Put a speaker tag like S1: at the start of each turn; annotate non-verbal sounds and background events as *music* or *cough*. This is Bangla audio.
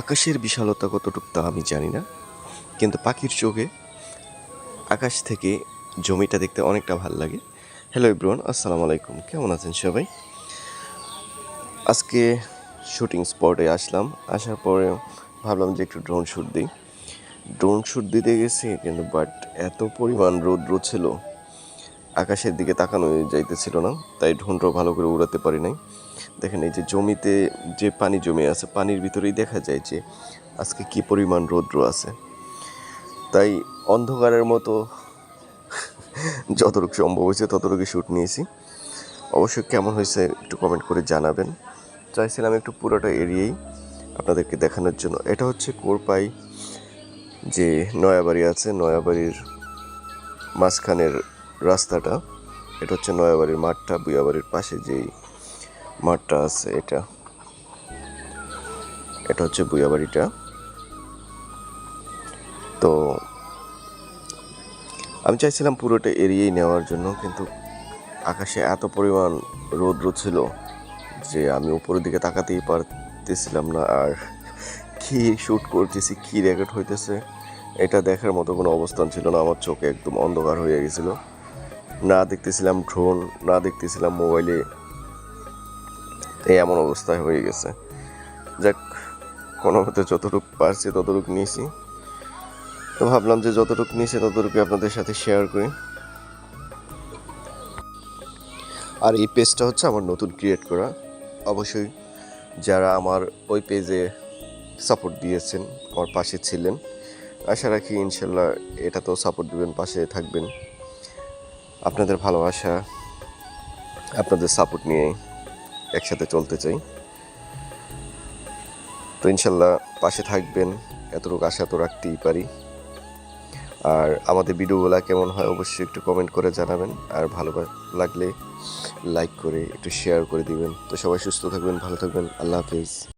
S1: আকাশের বিশালতা কতটুকু তা আমি জানি না। কিন্তু পাখির চোখে আকাশ থেকে জমিটা দেখতে অনেকটা ভালো লাগে। হ্যালো ইব্রুয়ান আসসালামু আলাইকুম। কেমন আছেন সবাই? আজকে শুটিং স্পটে আসলাম। আসার পরে ভাবলাম যে একটু ড্রোন শ্যুট দিই। ড্রোন শ্যুট দিতে গেছি কিন্তু বাট এত পরিমাণ রৌদ্র ছিল। আকাশের দিকে তাকানো যাইতেছিল না, তাই ড্রোনটাও ভালো করে উড়াতে পারি নাই। দেখেন এই যে জমিতে যে পানি জমে আছে, পানির ভিতরেই দেখা যায় যে আজকে কি পরিমাণ রৌদ্র আছে। তাই অন্ধকারের মতো *laughs* যতটুকু সম্ভব হয়েছে ততটুকু শ্যুট নিয়েছি। অবশ্যই কেমন হয়েছে একটু কমেন্ট করে জানাবেন। চাইছিলাম একটু পুরোটা এরিয়েই আপনাদেরকে দেখানোর জন্য। এটা হচ্ছে কোরপাই যে নয়াবাড়ি আছে, নয়াবাড়ির মাঝখানের রাস্তাটা। এটা হচ্ছে নয়াবাড়ির মাঠটা, বুয়াবাড়ির পাশে যেই মাঠটা আছে এটা। এটা হচ্ছে বুয়াবাড়িটা। তো আমি চাইছিলাম পুরোটা এরিয়েই নেওয়ার জন্য, কিন্তু আকাশে এত পরিমাণ রৌদ্র ছিল যে আমি উপরের দিকে তাকাতেই পারতেছিলাম না, আর কী শ্যুট করতেছি, কী রেকর্ড হইতেছে, এটা দেখার মতো কোনো অবস্থান ছিল না, আমার চোখে একদম অন্ধকার হয়ে গেছিল। না দেখতেছিলাম ড্রোন না দেখতেছিলাম মোবাইলে এই এমন অবস্থায় হয়ে গেছে। যাক, কোনো মতে যতটুকু পারছি ততটুকু নিয়েছি। তো ভাবলাম যে যতটুকু নিয়েছি ততটুকু আপনাদের সাথে শেয়ার করি। আর এই পেজটা হচ্ছে আমার নতুন ক্রিয়েট করা। অবশ্যই যারা আমার ওই পেজে সাপোর্ট দিয়েছেন, আমার পাশে ছিলেন, আশা রাখি ইনশাল্লাহ এটা তো সাপোর্ট দিবেন, পাশে থাকবেন। আপনাদের ভালোবাসা, আপনাদের সাপোর্ট নিয়ে একসাথে চলতে চাই। তো ইনশাল্লাহ পাশে থাকবেন, এতটুকু আশা তো রাখতেই পারি। আর আমাদের ভিডিওগুলো কেমন হয় অবশ্যই একটু কমেন্ট করে জানাবেন। আর ভালো লাগলে লাইক করে একটু শেয়ার করে দিবেন। তো সবাই সুস্থ থাকবেন, ভালো থাকবেন। আল্লাহ হাফিজ।